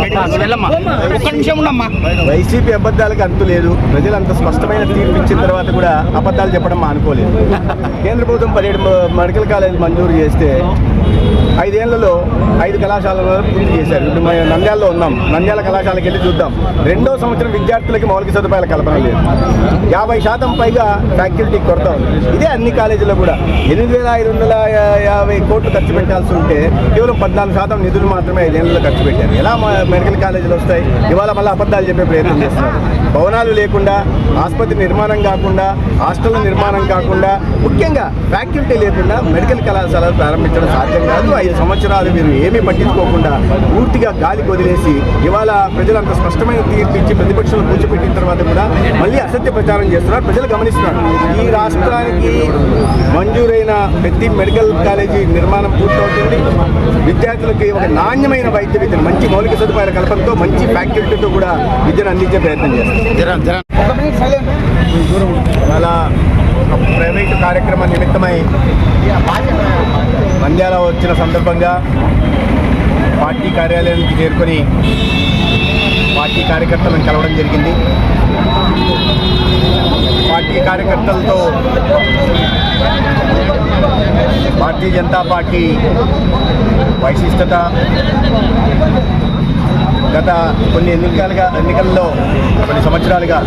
ఒక్క నిమిషం ఉండమ్మా వైసీపీ అబద్ధాలకు అంతు లేదు. ప్రజలు అంత స్పష్టమైన తీర్పు ఇచ్చిన తర్వాత కూడా అబద్ధాలు చెప్పడం మానుకోలేదు. కేంద్ర ప్రభుత్వం పదిహేడు మెడికల్ కాలేజ్ మంజూరు చేస్తే ఐదేళ్ళలో ఐదు కళాశాలలో పూర్తి చేశారు. ఇప్పుడు మేము నంద్యాలలో ఉన్నాం. నంద్యాల కళాశాలకి వెళ్ళి చూద్దాం. రెండో సంవత్సరం విద్యార్థులకి మౌలిక సదుపాయాల కల్పన లేదు. యాభై శాతం పైగా ఫ్యాకల్టీ కొరత ఉంది. ఇదే అన్ని కాలేజీలో కూడా. ఎనిమిది వేల ఐదు వందల యాభై కోట్లు ఖర్చు పెట్టాల్సి ఉంటే కేవలం పద్నాలుగు శాతం నిధులు మాత్రమే ఐదేళ్ళలో ఖర్చు పెట్టారు. ఎలా మెడికల్ కాలేజీలు వస్తాయి? ఇవాళ మళ్ళీ అబద్ధాలు చెప్పే ప్రయత్నం చేస్తున్నారు. భవనాలు లేకుండా ఆసుపత్రి నిర్మాణం కాకుండా హాస్టల్ నిర్మాణం కాకుండా ముఖ్యంగా ఫ్యాకల్టీ లేకుండా మెడికల్ కళాశాలలు ప్రారంభించడం సాధ్యం కాదు. ఐదు సంవత్సరాలు మీరు ఏమీ పట్టించుకోకుండా పూర్తిగా గాలి వదిలేసి ఇవాళ ప్రజలు అంత స్పష్టమైన తీర్పు ఇచ్చి ప్రతిపక్షాలు కూర్చోపెట్టిన తర్వాత కూడా మళ్ళీ అసత్య ప్రచారం చేస్తున్నారు. ప్రజలు గమనిస్తున్నారు. ఈ రాష్ట్రానికి మంజూరైన ప్రతి మెడికల్ కాలేజీ నిర్మాణం పూర్తవుతుంది. విద్యార్థులకి ఒక నాణ్యమైన వైద్య విద్యను మంచి మౌలిక సదుపాయాల కల్పనతో మంచి ఫ్యాకల్టీతో కూడా విద్యను అందించే ప్రయత్నం చేస్తారు అలా ప్రైవేటు కార్యక్రమం నిమిత్తమై నంద్యాల వచ్చిన సందర్భంగా పార్టీ కార్యాలయానికి చేరుకొని పార్టీ కార్యకర్తలను కలవడం జరిగింది. పార్టీ కార్యకర్తలతో భారతీయ జనతా పార్టీ వైశిష్టత గత కొన్ని ఎన్నికలుగా ఎన్నికల్లో కొన్ని సంవత్సరాలుగా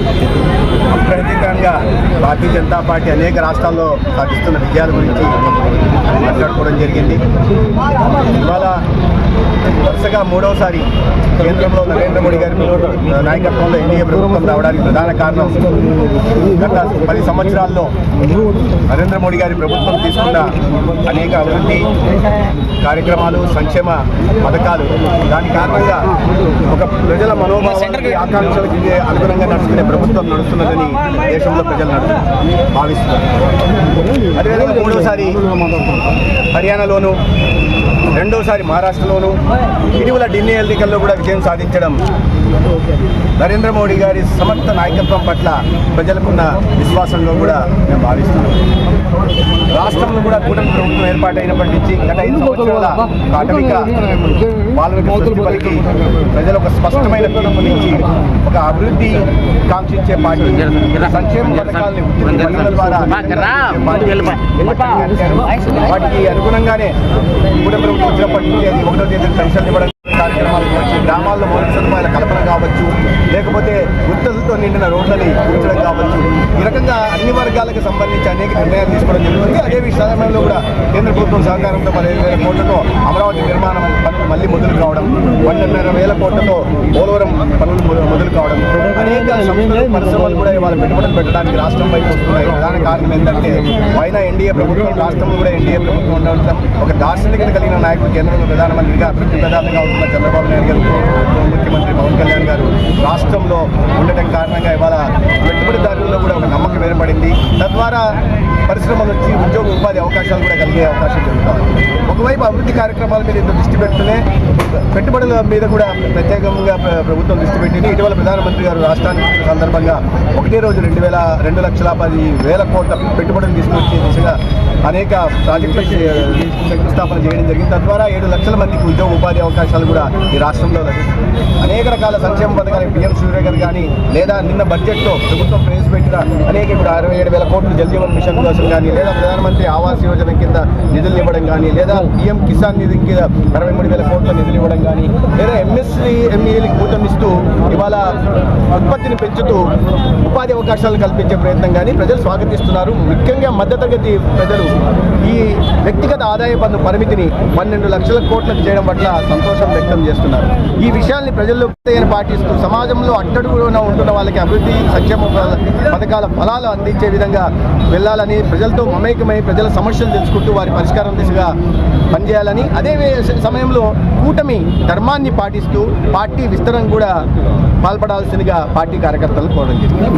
అప్రతితంగా భారతీయ జనతా పార్టీ అనేక రాష్ట్రాల్లో సాధిస్తున్న విజయాల గురించి మాట్లాడుకోవడం జరిగింది. ఇవాళ వరుసగా మూడవసారి కేంద్రంలో నరేంద్ర మోడీ గారి నాయకత్వంలో ఎన్డీఏ ప్రభుత్వం రావడానికి ప్రధాన కారణం గత పది సంవత్సరాల్లో నరేంద్ర మోడీ గారి ప్రభుత్వం తీసుకున్న అనేక అభివృద్ధి కార్యక్రమాలు సంక్షేమ పథకాలు. దాని కారణంగా ఒక ప్రజల మనోభావానికి ఆకాంక్షలకి అనుగుణంగా నడుచుకునే ప్రభుత్వం నడుస్తున్నదని దేశంలో ప్రజలు భావిస్తున్నారు. అదేవిధంగా మూడోసారి హర్యానాలోను రెండోసారి మహారాష్ట్రలోను ఇటీవల ఢిల్లీ ఎన్నికల్లో కూడా విజయం సాధించడం. నరేంద్ర మోడీ గారి సమర్థ నాయకత్వం పట్ల ప్రజలకున్న విశ్వాసంలో కూడా మేము భావిస్తున్నాం రాష్ట్రంలో కూడా కూటమి ప్రభుత్వం ఏర్పాటైనప్పటి నుంచి గత ఐదు సంవత్సరాల పాలనకు స్వస్తి పలికి ప్రజలు ఒక స్పష్టమైన పిలుపునిచ్చి ఒక అభివృద్ధి కాంక్షించే పార్టీ సంక్షేమ పథకాలని ద్వారా వాటికి అనుగుణంగానే కూటమి ప్రభుత్వం వచ్చినప్పటి నుంచి అది ఒకటో తేదీ పెన్షన్ ఇవ్వడం గ్రామాల్లో మౌలిక సదుపాయాల కల్పన కావచ్చు లేకపోతే గుర్తులతో నిండిన రోడ్లని కూర్చడం కావచ్చు. వర్గాలకు సంబంధించి అనేక నిర్ణయాలు తీసుకోవడం జరుగుతుంది. అదే విషయంలో కూడా కేంద్ర ప్రభుత్వం సహకారంతో పదిహేను వేల కోట్లతో అమరావతి నిర్మాణం పనులు మళ్ళీ మొదలు కావడం పన్నెండున్నర వేల కోట్లతో పోలవరం పనులు మొదలు కావడం అనేక సంస్థలు పరిశ్రమలు కూడా ఇవాళ పెట్టుబడులు పెట్టడానికి రాష్ట్రం వైపు వస్తున్నాయి. ప్రధాన కారణం ఏంటంటే పైన ఎన్డీఏ ప్రభుత్వం రాష్ట్రంలో కూడా ఎన్డీఏ ప్రభుత్వం ఉండడం ఒక దార్శనికత కలిగిన నాయకుడు కేంద్రంలో ప్రధానమంత్రిగా అభివృద్ధి ప్రధానంగా ఉంటున్న చంద్రబాబు నాయుడు గారు ముఖ్యమంత్రి పవన్ కళ్యాణ్ గారు రాష్ట్రంలో ఉండటం కారణంగా ఇవాళ పెట్టుబడిదారుల్లో కూడా ఒక నమ్మకం ఏర్పడింది తద్వారా పరిశ్రమలు వచ్చి ఉద్యోగ ఉపాధి అవకాశాలు కూడా కలిగే అవకాశం జరుగుతుంది. ఒకవైపు అభివృద్ధి కార్యక్రమాల మీద ఇంత దృష్టి పెడుతూనే పెట్టుబడుల మీద కూడా ప్రత్యేకంగా ప్రభుత్వం దృష్టి పెట్టింది. ఇటీవల ప్రధానమంత్రి గారు రాష్ట్రానికి వచ్చిన సందర్భంగా ఒకటే రోజు రెండు వేల రెండు లక్షల పది వేల కోట్ల పెట్టుబడులు తీసుకొచ్చే దిశగా అనేక ప్రాజెక్టులు శంకుస్థాపన చేయడం జరిగింది. తద్వారా ఏడు లక్షల మందికి ఉద్యోగ ఉపాధి అవకాశాలు కూడా ఈ రాష్ట్రంలో అనేక రకాల సంక్షేమ పథకాలు పిఎం సూర్యగర్ కానీ లేదా నిన్న బడ్జెట్లో ప్రభుత్వం ప్రవేశపెట్టిన అనేక ఇప్పుడు అరవై ఏడు వేల కోట్లు జల్ జీవన్ మిషన్ కోసం కానీ లేదా ప్రధానమంత్రి ఆవాస్ యోజన కింద నిధులు ఇవ్వడం కానీ లేదా పిఎం కిసాన్ నిధి కింద అరవై మూడు వేల కోట్ల నిధులు ఇవ్వడం కానీ లేదా ఎంఎస్సీ ఎంఈఏలకు కూటమిస్తూ వాళ్ళ ఉత్పత్తిని పెంచుతూ ఉపాధి అవకాశాలు కల్పించే ప్రయత్నం కానీ ప్రజలు స్వాగతిస్తున్నారు. ముఖ్యంగా మధ్యతరగతి ప్రజలు ఈ వ్యక్తిగత ఆదాయ పన్ను పరిమితిని పన్నెండు లక్షల కోట్లకు చేయడం పట్ల సంతోషం వ్యక్తం చేస్తున్నారు. ఈ విషయాన్ని ప్రజల్లో పాటిస్తూ సమాజంలో అట్టడుగున ఉంటున్న వాళ్ళకి అభివృద్ధి సంక్షేమ పథకాల ఫలాలు అందించే విధంగా వెళ్ళాలని ప్రజలతో మమేకమై ప్రజల సమస్యలు తెలుసుకుంటూ వారి పరిష్కారం దిశగా పనిచేయాలని. అదే సమయంలో కూటమి ధర్మాన్ని పాటిస్తూ పార్టీ విస్తరణ కూడా పాల్పడాల్సిందిగా పార్టీ కార్యకర్తలను కోరడం జరిగింది.